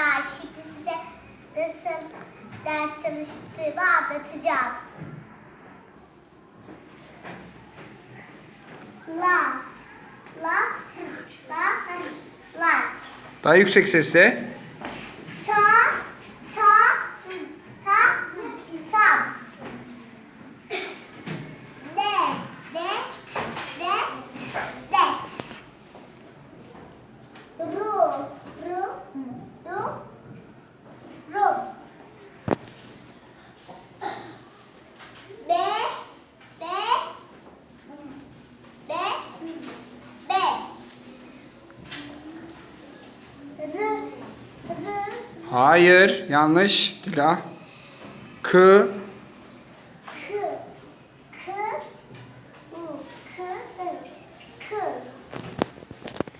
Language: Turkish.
arkadaşlar şimdi size nasıl ders çalıştığımı anlatacağım. La, la, la, la. Daha yüksek sesle. Hayır. Yanlış. Dila. Kı.